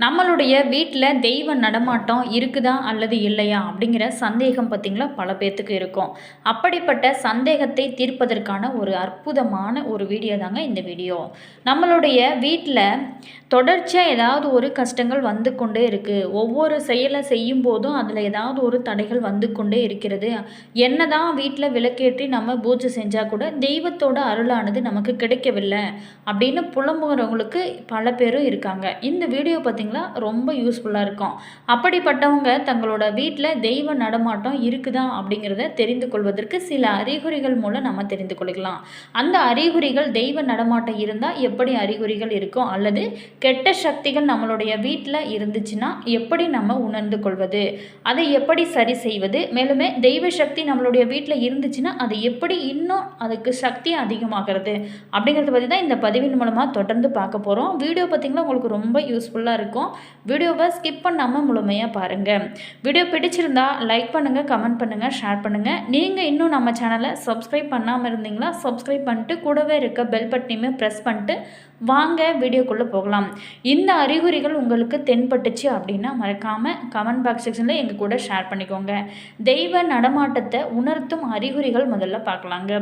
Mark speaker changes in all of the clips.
Speaker 1: நம்மளுடைய வீட்டில் தெய்வ நடமாட்டம் இருக்குதா அல்லது இல்லையா அப்படிங்கிற சந்தேகம் பார்த்திங்களா பல பேர்த்துக்கு இருக்கும். அப்படிப்பட்ட சந்தேகத்தை தீர்ப்பதற்கான ஒரு அற்புதமான ஒரு வீடியோ தாங்க இந்த வீடியோ. நம்மளுடைய வீட்டில் தொடர்ச்சியாக ஏதாவது ஒரு கஷ்டங்கள் வந்து கொண்டே இருக்குது ஒவ்வொரு செயலை செய்யும் போதும் அதில் ஏதாவது ஒரு தடைகள் வந்து கொண்டே இருக்கிறது. என்ன தான் வீட்டில் விளக்கேற்றி நம்ம பூஜை செஞ்சால் கூட தெய்வத்தோட அருளானது நமக்கு கிடைக்கவில்லை அப்படின்னு புலம்புகிறவங்களுக்கு பல பேரும் இருக்காங்க. இந்த வீடியோ பார்த்திங்களா? ரொம்ப யூஸ்ஃபுல்லாக இருக்கும். அப்படிப்பட்டவங்க தங்களோட வீட்டில் தெய்வ நடமாட்டம் இருக்குதா அப்படிங்கிறத தெரிந்து கொள்வதற்கு சில அறிகுறிகள் மூலம் நம்ம தெரிந்து கொள்ளலாம் அந்த அறிகுறிகள் தெய்வ நடமாட்டம் இருந்தால் எப்படி அறிகுறிகள் இருக்கும் அல்லது கெட்ட சக்திகள் நம்மளுடைய வீட்டில் இருந்துச்சுன்னா எப்படி நம்ம உணர்ந்து கொள்வது? அதை எப்படி சரி செய்வது? மேலுமே தெய்வ சக்தி நம்மளுடைய வீட்டில் இருந்துச்சுன்னா அதை எப்படி இன்னும் அதுக்கு சக்தி அதிகமாகிறது? அப்படிங்கிறத பற்றி தான் இந்த பதிவின் மூலமாக தொடர்ந்து பார்க்க போகிறோம் வீடியோ பார்த்திங்கன்னா உங்களுக்கு ரொம்ப யூஸ்ஃபுல்லாக இருக்கும். வீடியோவை ஸ்கிப் பண்ணாமல் முழுமையாக பாருங்கள் வீடியோ பிடிச்சிருந்தா லைக் பண்ணுங்கள் கமெண்ட் பண்ணுங்கள் ஷேர் பண்ணுங்கள் நீங்கள் இன்னும் நம்ம சேனலை சப்ஸ்கிரைப் பண்ணாமல் இருந்தீங்களா சப்ஸ்கிரைப் பண்ணிட்டு கூடவே இருக்க பெல் பட்டனையுமே ப்ரெஸ் பண்ணிட்டு வாங்க வீடியோக்குள்ளே போகலாம். இந்த அறிகுறிகள் உங்களுக்கு தென்பட்டுச்சு அப்படின்னா மறக்காமல் கமெண்ட் பாக்ஸ் செக்ஷனில் எங்கள் கூட ஷேர் பண்ணிக்கோங்க. தெய்வ நடமாட்டத்தை உணர்த்தும் அறிகுறிகள் முதல்ல பார்க்கலாங்க.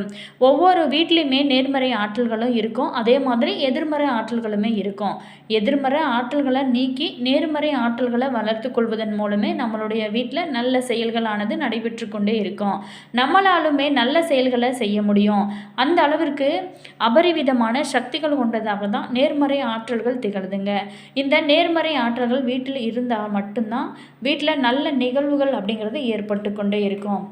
Speaker 1: ஒவ்வொரு வீட்லேயுமே நேர்மறை ஆற்றல்களும் இருக்கும். அதே மாதிரி எதிர்மறை ஆற்றல்களுமே இருக்கும். எதிர்மறை ஆற்றல்களை நீக்கி நேர்மறை ஆற்றல்களை வளர்த்து கொள்வதன் மூலமே நம்மளுடைய வீட்டில் நல்ல செயல்களானது நடைபெற்று கொண்டே இருக்கும். நம்மளாலுமே நல்ல செயல்களை செய்ய முடியும். அந்த அளவிற்கு அபரிவிதமான சக்திகள் கொண்டதாக தான் நேர்மறை ஆற்றல்கள் திகழுதுங்க. இந்த நேர்மறை ஆற்றல்கள் வீட்டில் இருந்தால் மட்டும்தான் வீட்டில் நல்ல நிகழ்வுகள் அப்படிங்கிறது ஏற்பட்டு கொண்டே இருக்கும்.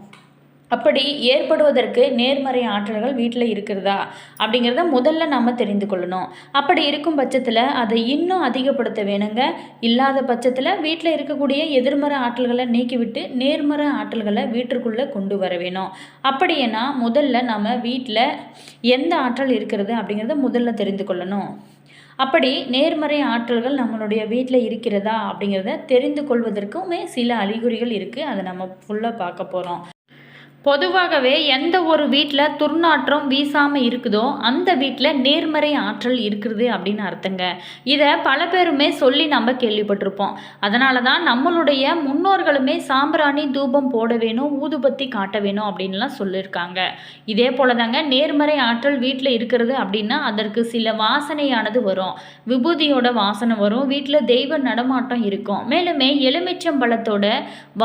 Speaker 1: அப்படி ஏற்படுவதற்கு நேர்மறை ஆற்றல்கள் வீட்டில் இருக்கிறதா அப்படிங்கிறத முதல்ல நம்ம தெரிந்து கொள்ளணும். அப்படி இருக்கும் பட்சத்தில் அதை இன்னும் அதிகப்படுத்த வேணுங்க. இல்லாத பட்சத்தில் வீட்டில் இருக்கக்கூடிய எதிர்மறை ஆற்றல்களை நீக்கிவிட்டு நேர்மறை ஆற்றல்களை வீட்டிற்குள்ளே கொண்டு வர வேணும். அப்படின்னா முதல்ல நம்ம வீட்டில் எந்த ஆற்றல் இருக்கிறது அப்படிங்கிறத முதல்ல தெரிந்து கொள்ளணும். அப்படி நேர்மறை ஆற்றல்கள் நம்மளுடைய வீட்டில் இருக்கிறதா அப்படிங்கிறத தெரிந்து கொள்வதற்குமே சில அறிகுறிகள் இருக்குது அதை நம்ம ஃபுல்லாக பார்க்க போகிறோம் பொதுவாகவே எந்த ஒரு வீட்டில் துர்நாற்றம் வீசாமல் இருக்குதோ அந்த வீட்டில் நேர்மறை ஆற்றல் இருக்கிறது அப்படின்னு அர்த்தங்க. இதை பல பேருமே சொல்லி நம்ம கேள்விப்பட்டிருப்போம். அதனால தான் நம்மளுடைய முன்னோர்களுமே சாம்பிராணி தூபம் போட வேணும் ஊதுபத்தி காட்ட வேணும் அப்படின்லாம் சொல்லியிருக்காங்க இதே போல தாங்க நேர்மறை ஆற்றல் வீட்டில் இருக்கிறது அப்படின்னா அதற்கு சில வாசனையானது வரும். விபூதியோட வாசனை வரும். வீட்டில் தெய்வ நடமாட்டம் இருக்கும். மேலுமே எலுமிச்சம்பழத்தோட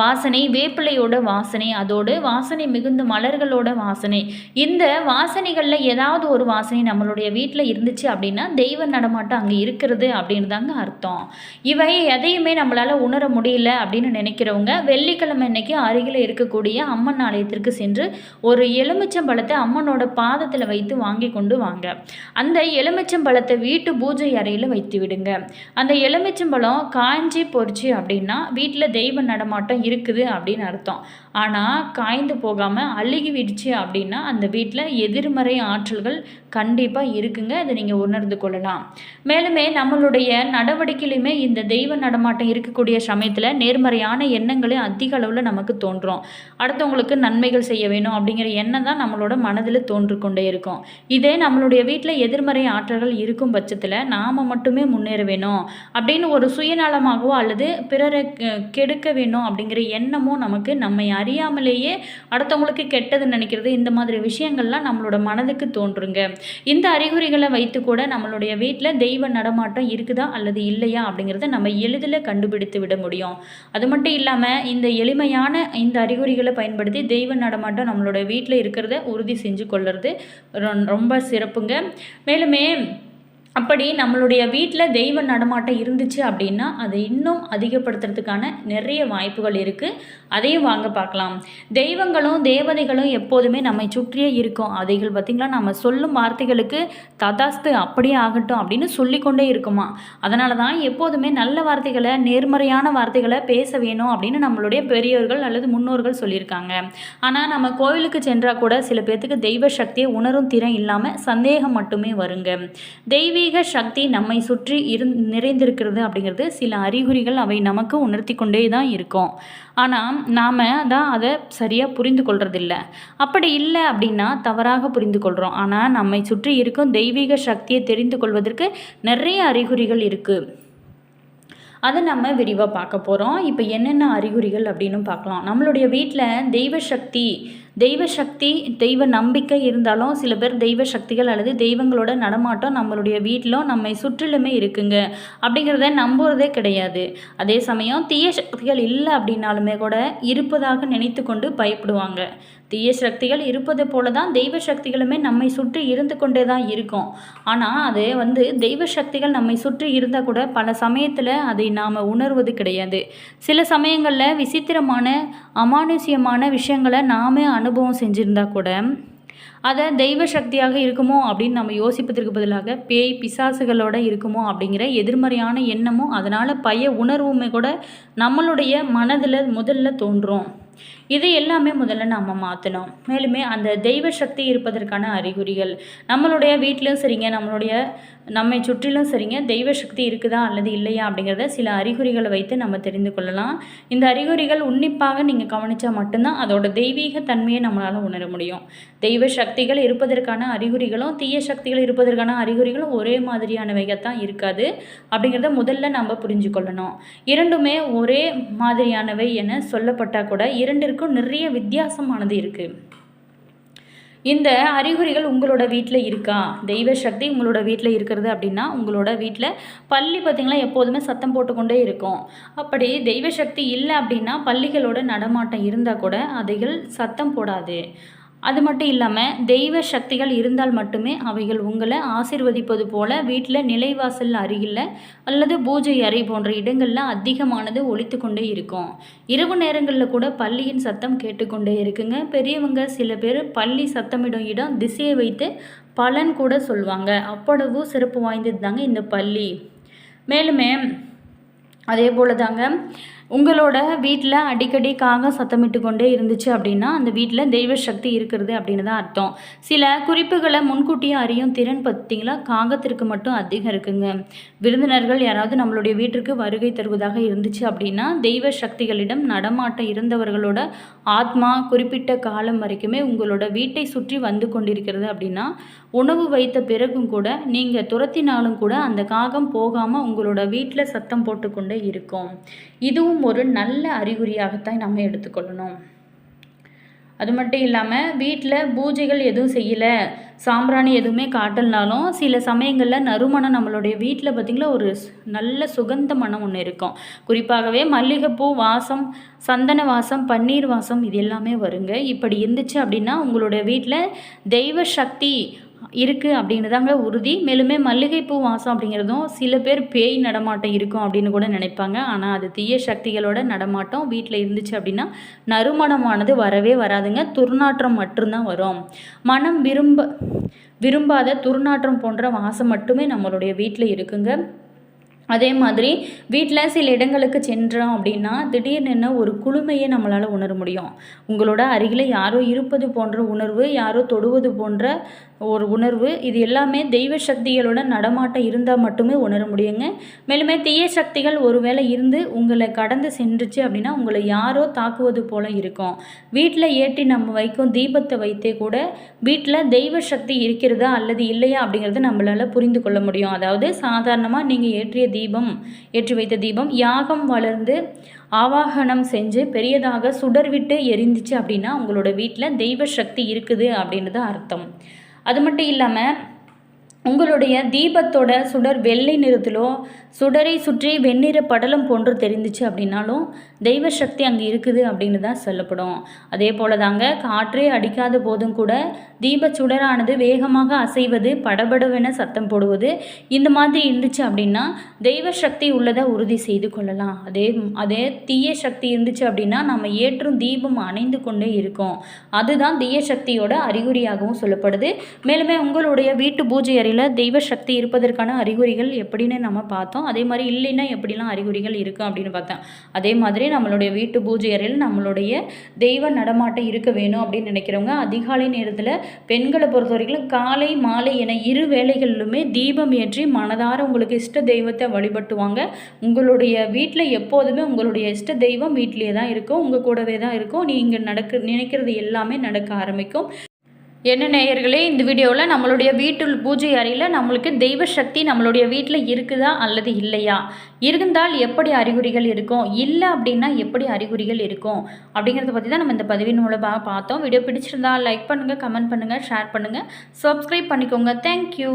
Speaker 1: வாசனை வேப்பிலையோட வாசனை அதோடு வாசனை மிகுந்த மலர்களோட வாசனை. இந்த வாசனைகளில் ஏதாவது ஒரு வாசனை நம்மளுடைய வீட்டில் இருந்துச்சு அப்படின்னா தெய்வ நடமாட்டம் அங்கே இருக்கிறது அப்படின்னு தாங்க அர்த்தம். இவை எதையுமே நம்மளால் உணர முடியல அப்படின்னு நினைக்கிறவங்க வெள்ளிக்கிழமை அன்னைக்கு அருகில் இருக்கக்கூடிய அம்மன் ஆலயத்திற்கு சென்று ஒரு எலுமிச்சம்பழத்தை அம்மனோட பாதத்தில் வைத்து வாங்கி கொண்டு வாங்க. அந்த எலுமிச்சம்பழத்தை வீட்டு பூஜை அறையில் வைத்து விடுங்க. அந்த எலுமிச்சம்பழம் காஞ்சி போச்சு அப்படின்னா வீட்டில் தெய்வ நடமாட்டம் இருக்குது அப்படின்னு அர்த்தம். ஆனால் காய்ந்து போ போகாமல் அழுகிவிடுச்சு அப்படின்னா அந்த வீட்டில் எதிர்மறை ஆற்றல்கள் கண்டிப்பாக இருக்குங்க. அதை நீங்கள் உணர்ந்து கொள்ளலாம். மேலுமே நம்மளுடைய நடவடிக்கையிலுமே இந்த தெய்வ நடமாட்டம் இருக்கக்கூடிய சமயத்தில் நேர்மறையான எண்ணங்களே அதிக அளவில் நமக்கு தோன்றும். அடுத்தவங்களுக்கு நன்மைகள் செய்ய வேணும் அப்படிங்கிற எண்ணம் தான் நம்மளோட மனதில் தோன்று கொண்டே இருக்கும். இதே நம்மளுடைய வீட்டில் எதிர்மறை ஆற்றல்கள் இருக்கும் பட்சத்தில் நாம் மட்டுமே முன்னேற வேணும் அப்படின்னு ஒரு சுயநலமாகவோ அல்லது பிறரை கெடுக்க வேணும் அப்படிங்கிற எண்ணமும் நமக்கு நம்மை அறியாமலேயே அடுத்தவங்களுக்கு கெட்டது நினைக்கிறது இந்த மாதிரி விஷயங்கள்லாம் நம்மளோட மனதுக்கு தோன்றுங்க. இந்த அறிகுறிகளை வைத்து கூட நம்மளுடைய வீட்டில் தெய்வ நடமாட்டம் இருக்குதா அல்லது இல்லையா அப்படிங்கிறத நம்ம எளிதில் கண்டுபிடித்து விட முடியும். அது மட்டும் இல்லாமல் இந்த எளிமையான இந்த அறிகுறிகளை பயன்படுத்தி தெய்வ நடமாட்டம் நம்மளோட வீட்டில் இருக்கிறத உறுதி செஞ்சு கொள்ளுறது ரொ- ரொம்ப சிறப்புங்க. மேலுமே அப்படி நம்மளுடைய வீட்டில் தெய்வ நடமாட்டம் இருந்துச்சு அப்படின்னா அதை இன்னும் அதிகப்படுத்துறதுக்கான நிறைய வாய்ப்புகள் இருக்குது அதையும் வாங்க பார்க்கலாம். தெய்வங்களும் தேவதைகளும் எப்போதுமே நம்மை சுற்றியே இருக்கும். அதைகள் பார்த்திங்களா? நம்ம சொல்லும் வார்த்தைகளுக்கு ததாஸ்து அப்படியே ஆகட்டும் அப்படின்னு சொல்லிக்கொண்டே இருக்குமா? அதனால தான் எப்போதுமே நல்ல வார்த்தைகளை நேர்மறையான வார்த்தைகளை பேச வேணும் அப்படின்னு நம்மளுடைய பெரியோர்கள் அல்லது முன்னோர்கள் சொல்லியிருக்காங்க. ஆனால் நம்ம கோவிலுக்கு சென்றால் கூட சில பேர்த்துக்கு தெய்வ சக்தியை உணரும் திறன் இல்லாமல் சந்தேகம் மட்டுமே வருங்க. தெய்வீ தெய்வீக சக்தி நம்மை சுற்றி இரு நிறைந்திருக்கிறது அப்படிங்கிறது சில அறிகுறிகள் அவை நமக்கு உணர்த்தி கொண்டே தான் இருக்கும். ஆனால் நாம் தான் அதை சரியாக புரிந்து கொள்றதில்ல. அப்படி இல்லை அப்படின்னா தவறாக புரிந்து கொள்கிறோம் ஆனால் நம்மை சுற்றி இருக்கும் தெய்வீக சக்தியை தெரிந்து கொள்வதற்கு நிறைய அறிகுறிகள் இருக்குது அதை நம்ம விரிவாக பார்க்க போகிறோம் இப்போ என்னென்ன அறிகுறிகள் அப்படின்னு பார்க்கலாம். நம்மளுடைய வீட்டில் தெய்வ சக்தி தெய்வ சக்தி தெய்வ நம்பிக்கை இருந்தாலும் சில பேர் தெய்வ சக்திகள் அல்லது தெய்வங்களோட நடமாட்டம் நம்மளுடைய வீட்டிலும் நம்மை சுற்றிலுமே இருக்குங்க. அப்படிங்கிறத நம்புறதே கிடையாது. அதே சமயம் தீய சக்திகள் இல்லை அப்படின்னாலுமே கூட இருப்பதாக நினைத்து கொண்டு பயப்படுவாங்க. தீய சக்திகள் இருப்பது போல தான் தெய்வ சக்திகளுமே நம்மை சுற்றி இருந்து கொண்டே தான் இருக்கும். ஆனால் அது வந்து தெய்வ சக்திகள் நம்மை சுற்றி இருந்தால் கூட பல சமயத்தில் அதை நாம் உணர்வது கிடையாது. சில சமயங்களில் விசித்திரமான அமானுஷ்யமான விஷயங்களை நாமே அனுபவம் செஞ்சுருந்தா கூட அதை தெய்வ சக்தியாக இருக்குமோ அப்படின்னு நம்ம யோசிப்பதற்கு பதிலாக பேய் பிசாசுகளோட இருக்குமோ அப்படிங்கிற எதிர்மறையான எண்ணமும் அதனால் பய உணர்வுமே கூட நம்மளுடைய மனதில் முதல்ல தோன்றும். இது எல்லாமே முதல்ல நாம் மாற்றணும் மேலுமே அந்த தெய்வ சக்தி இருப்பதற்கான அறிகுறிகள். நம்மளுடைய வீட்டிலும் சரிங்க நம்மளுடைய நம்மை சுற்றிலும் சரிங்க தெய்வ சக்தி இருக்குதா அல்லது இல்லையா அப்படிங்கிறத சில அறிகுறிகளை வைத்து நம்ம தெரிந்து கொள்ளலாம். இந்த அறிகுறிகள் உன்னிப்பாக நீங்கள் கவனித்தா மட்டும்தான் அதோட தெய்வீக தன்மையை நம்மளால் உணர முடியும். தெய்வ சக்திகள் இருப்பதற்கான அறிகுறிகளும் தீய சக்திகள் இருப்பதற்கான அறிகுறிகளும் ஒரே மாதிரியானவைகள் தான் இருக்காது அப்படிங்கிறத முதல்ல நம்ம புரிஞ்சு கொள்ளணும் இரண்டுமே ஒரே மாதிரியானவை என சொல்லப்பட்டால் கூட இரண்டிற்கும் நிறைய வித்தியாசமானது இருக்குது இந்த அறிகுறிகள் உங்களோட வீட்டில் இருக்கா? தெய்வ சக்தி உங்களோட வீட்டில் இருக்கிறது அப்படின்னா உங்களோட வீட்டில் பள்ளி பார்த்திங்கன்னா எப்போதுமே சத்தம் போட்டுக்கொண்டே இருக்கும். அப்படி தெய்வ சக்தி இல்லை அப்படின்னா பள்ளிகளோட நடமாட்டம் இருந்தால் கூட அதைகள் சத்தம் போடாது. அது மட்டும் இல்லாமல் தெய்வ சக்திகள் இருந்தால் மட்டுமே அவைகள் உங்களை ஆசிர்வதிப்பது போல வீட்டில் நிலைவாசல் அருகில் அல்லது பூஜை அறை போன்ற இடங்களில் அதிகமானது ஒழித்து கொண்டே இருக்கும். இரவு நேரங்களில் கூட பள்ளியின் சத்தம் கேட்டுக்கொண்டே இருக்குங்க. பெரியவங்க சில பேர் பள்ளி சத்தமிடும் இடம் திசையை வைத்து பலன் கூட சொல்லுவாங்க அவ்வளவு சிறப்பு வாய்ந்தது தாங்க இந்த பள்ளி. மேலுமே அதே போல் தாங்க உங்களோட வீட்டில் அடிக்கடி காகம் சத்தமிட்டு கொண்டே இருந்துச்சு அப்படின்னா அந்த வீட்டில் தெய்வ சக்தி இருக்கிறது அப்படின்னு தான் அர்த்தம். சில குறிப்புகளை முன்கூட்டியே அறியும் திறன் பார்த்திங்களா? காகத்திற்கு மட்டும் அதிகம் இருக்குங்க. விருந்தினர்கள் யாராவது நம்மளுடைய வீட்டிற்கு வருகை தருவதாக இருந்துச்சு அப்படின்னா தெய்வ சக்திகளிடம் நடமாட்டம் இருந்தவர்களோட ஆத்மா குறிப்பிட்ட காலம் வரைக்குமே உங்களோட வீட்டை சுற்றி வந்து கொண்டிருக்கிறது அப்படின்னா உணவு வைத்த பிறகும் கூட நீங்கள் துரத்தினாலும் கூட அந்த காகம் போகாமல் உங்களோட வீட்டில் சத்தம் போட்டுக்கொண்டே இருக்கும். இதுவும் ஒரு நல்ல அறிகுறியாகத்தான் நம்ம எடுத்துக்கொள்ளணும். அது மட்டும் இல்லாமல் வீட்டில் பூஜைகள் எதுவும் செய்யலை சாம்பிராணி எதுவுமே காட்டலனாலும் சில சமயங்களில் நறுமணம் நம்மளுடைய வீட்டில் பார்த்திங்களா ஒரு நல்ல சுகந்த மனம் ஒன்று இருக்கும். குறிப்பாகவே மல்லிகைப்பூ வாசம் சந்தன வாசம் பன்னீர் வாசம் இது எல்லாமே வருங்க. இப்படி இருந்துச்சு அப்படின்னா உங்களுடைய வீட்டில் தெய்வ சக்தி இருக்குது அப்படின்னு தாங்க உறுதி. மேலுமே மல்லிகைப்பூ வாசம் அப்படிங்கிறதும் சில பேர் பேய் நடமாட்டம் இருக்கும் அப்படின்னு கூட நினைப்பாங்க. ஆனால் அது தீய சக்திகளோட நடமாட்டம். வீட்டில் இருந்துச்சு அப்படின்னா நறுமணமானது வரவே வராதுங்க. துர்நாற்றம் மட்டும்தான் வரும். மனம் விரும்ப விரும்பாத துர்நாற்றம் போன்ற வாசம் மட்டுமே நம்மளுடைய வீட்டில் இருக்குங்க. அதே மாதிரி வீட்டில் சில இடங்களுக்கு சென்றோம் அப்படின்னா திடீர்னு ஒரு குளுமையை நம்மளால் உணர முடியும். உங்களோட அருகில் யாரோ இருப்பது போன்ற உணர்வு யாரோ தொடுவது போன்ற ஒரு உணர்வு. இது எல்லாமே தெய்வ சக்திகளோட நடமாட்டம் இருந்தால் மட்டுமே உணர முடியுங்க. மேலுமே தீய சக்திகள் ஒருவேளை இருந்து உங்களை கடந்து சென்றுச்சு அப்படின்னா உங்களை யாரோ தாக்குவது போல இருக்கும். வீட்டில் ஏற்றி நம்ம வைக்கும் தீபத்தை வைத்தே கூட வீட்டில் தெய்வ சக்தி இருக்கிறதா அல்லது இல்லையா அப்படிங்கிறத நம்மளால் புரிந்து கொள்ள முடியும். அதாவது சாதாரணமாக நீங்கள் ஏற்றிய தீபம் ஏற்றி வைத்த தீபம் யாகம் வளர்ந்து ஆவாகனம் செஞ்சு பெரியதாக சுடர் விட்டு எரிந்துச்சு அப்படின்னா உங்களோட வீட்டில் தெய்வ சக்தி இருக்குது அப்படின்றது அர்த்தம். அது மட்டும் இல்லாமல் உங்களுடைய தீபத்தோட சுடர் வெள்ளை நிறத்திலோ சுடரை சுற்றி வெண்ணிற படலம் போன்று தெரிந்துச்சு அப்படின்னாலும் தெய்வ சக்தி அங்கே இருக்குது அப்படின்னு தான் சொல்லப்படும். அதே போல் தாங்க காற்றே அடிக்காத போதும் கூட தீப சுடரானது வேகமாக அசைவது படபடவென சத்தம் போடுவது இந்த மாதிரி இருந்துச்சு அப்படின்னா தெய்வ சக்தி உள்ளதை உறுதி செய்து கொள்ளலாம். அதே அதே தீய சக்தி இருந்துச்சு அப்படின்னா நம்ம ஏற்றும் தீபம் அணைந்து கொண்டே இருக்கும். அதுதான் தீய சக்தியோட அறிகுறியாகவும் சொல்லப்படுது. மேலுமே உங்களுடைய வீட்டு பூஜை அறையில் தெய்வ சக்தி இருப்பதற்கான அறிகுறிகள் எப்படின்னு நம்ம பார்த்தோம். அதே மாதிரி இல்லைன்னா எப்படிலாம் அறிகுறிகள் இருக்குது அப்படின்னு பார்த்தோம். அதே மாதிரி நம்மளுடைய வீட்டு பூஜை அறையில் நம்மளுடைய தெய்வ நடமாட்டம் இருக்க வேணும் அப்படின்னு நினைக்கிறவங்க அதிகாலை நேரத்தில் பெண்களை பொறுத்த வரைக்கும் காலை மாலை என இரு வேளைகளிலுமே தீபம் ஏற்றி மனதார உங்களுக்கு இஷ்ட தெய்வத்தை வழிபட்டுவாங்க. உங்களுடைய வீட்டில் எப்போதுமே உங்களுடைய இஷ்ட தெய்வம் வீட்டிலே தான் இருக்கும் உங்கள் கூடவே தான் இருக்கும். நீங்கள் நடக்க நினைக்கிறது எல்லாமே நடக்க ஆரம்பிக்கும். என்ன நேயர்களே இந்த வீடியோவில் நம்மளுடைய வீட்டு பூஜை அறையில் நம்மளுக்கு தெய்வ சக்தி நம்மளுடைய வீட்டில் இருக்குதா அல்லது இல்லையா? இருந்தால் எப்படி அறிகுறிகள் இருக்கும்? இல்லை அப்படின்னா எப்படி அறிகுறிகள் இருக்கும்? அப்படிங்கிறத பற்றி தான் நம்ம இந்த பதிவின் மூலமாக பார்த்தோம். வீடியோ பிடிச்சிருந்தா லைக் பண்ணுங்கள் கமெண்ட் பண்ணுங்கள் ஷேர் பண்ணுங்கள் சப்ஸ்கிரைப் பண்ணிக்கோங்க. தேங்க்யூ